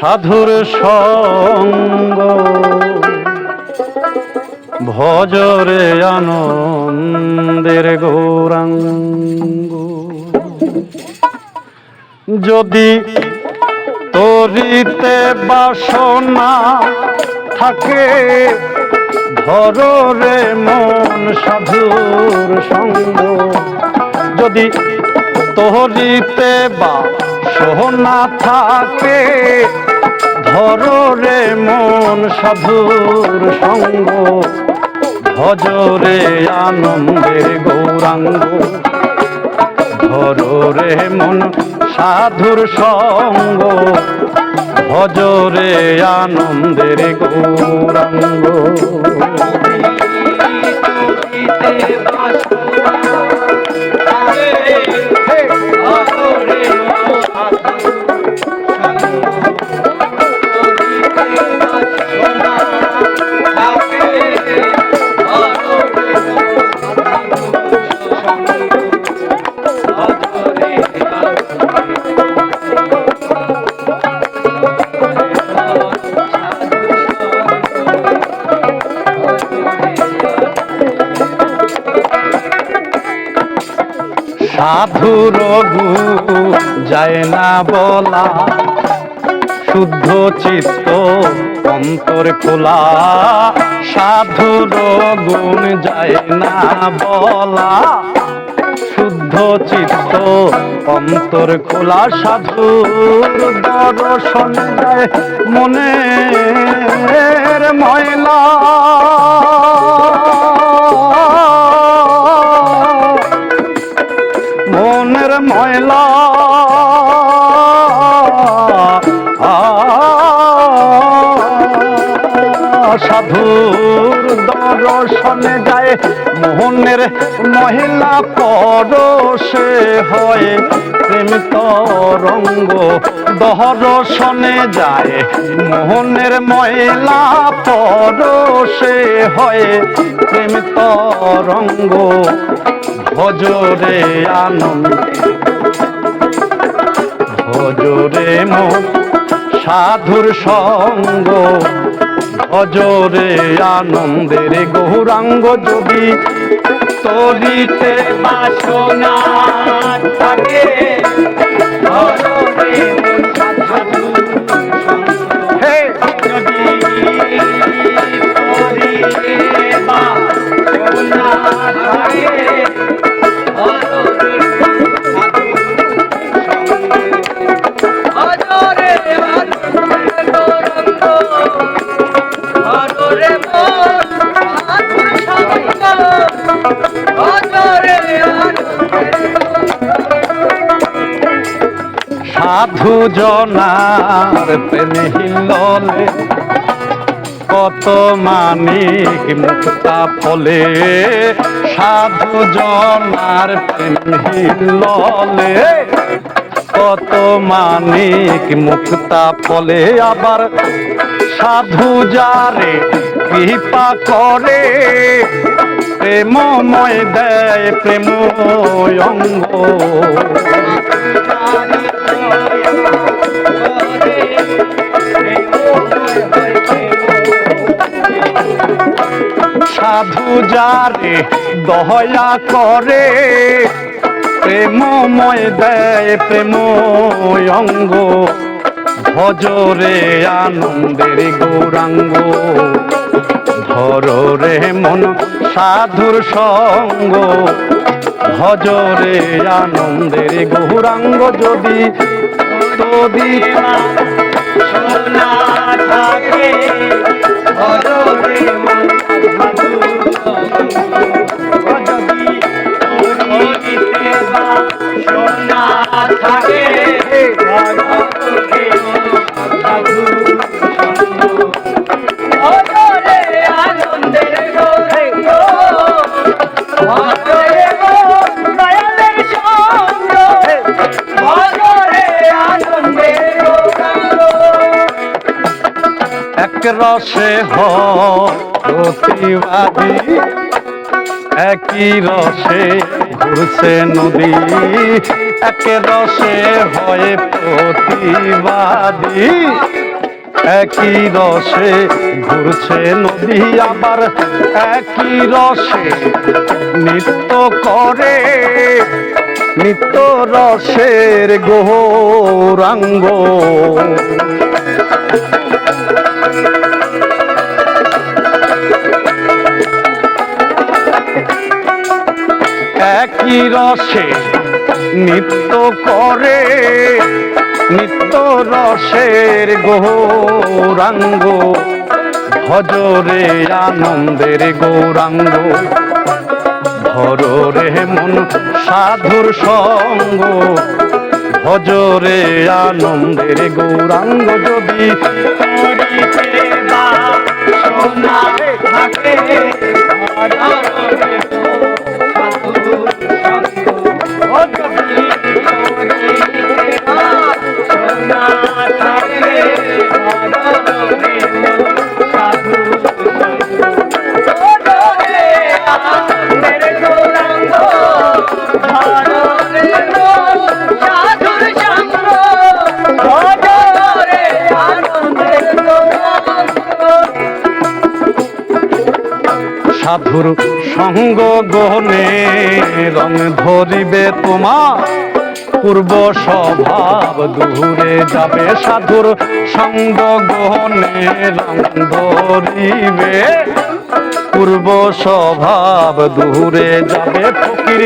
সাধুর সঙ্গ। ভজরে আনন্দের গৌরাঙ্গ। যদি তরিতে বাসনা থাকে ধরে মন সাধুর সঙ্গ। যদি তরিতে বা সোনা থাকে, ধরে মন সাধুর সঙ্গ, ভজরে আনন্দের গৌরাঙ্গ। ধরে মন সাধুর সঙ্গ, ভজরে আনন্দের গৌরাঙ্গ। সাধুর গু যায় না বলা। শুদ্ধ চিত্ত অন্তর খোলা। সাধুর গুণ যায় না বলা। শুদ্ধ চিত্ত অন্তর খোলা। সাধুর দর্শন যায় মনের ময়লা। দর্শনে যায়। মোহনের মহিলা পরশে হয় প্রেম তরঙ্গ দহরসনে যায়। মোহনের ময়লা পরশে হয় প্রেম তরঙ্গ ভজরে আনন্দ, ভজরে মন সাধুর সঙ্গ। ভজরে আনন্দের গৌরাঙ্গ যদি তরিতে বাসনা থাকে। সাধু জনার প্রেমে হিললে কত মানিক মুক্তা ফলে। সাধু জনার প্রেম হিললে কত মানিক মুক্তা ফলে। আবার সাধু যারে কৃপা করে, প্রেমময় দেয় প্রেম অঙ্গ। সাধু যারে দয়া করে, প্রেমময় দেয় প্রেম অঙ্গ, ভজরে আনন্দের গৌরাঙ্গ। ধর রে মন সাধুর সঙ্গ ভজরে আনন্দের গৌরাঙ্গ যদি সোনা থাকে ভজরে রসে প্রতিবাদী একই রসে ঘুরছে নদী। এক রসে হয় প্রতিবাদী একই রসে ঘুরছে নদী। আবার একই রসে নৃত্য করে, নিত্য রসের গৌরাঙ্গ। একই রসে নিত্য করে, নিত্য রসের গৌরাঙ্গ ভজরে আনন্দের গৌরাঙ্গ ধরে মন সাধুর সঙ্গ ভজরে আনন্দের গৌরাঙ্গ যদি সাধুর সঙ্গ। গহনে রং ধরিবে তোমার পূর্ব স্বভাব দূরে যাবে সাধুর সঙ্গ গহনে রং ধরিবে পূর্ব স্বভাব দূরে যাবে ফকির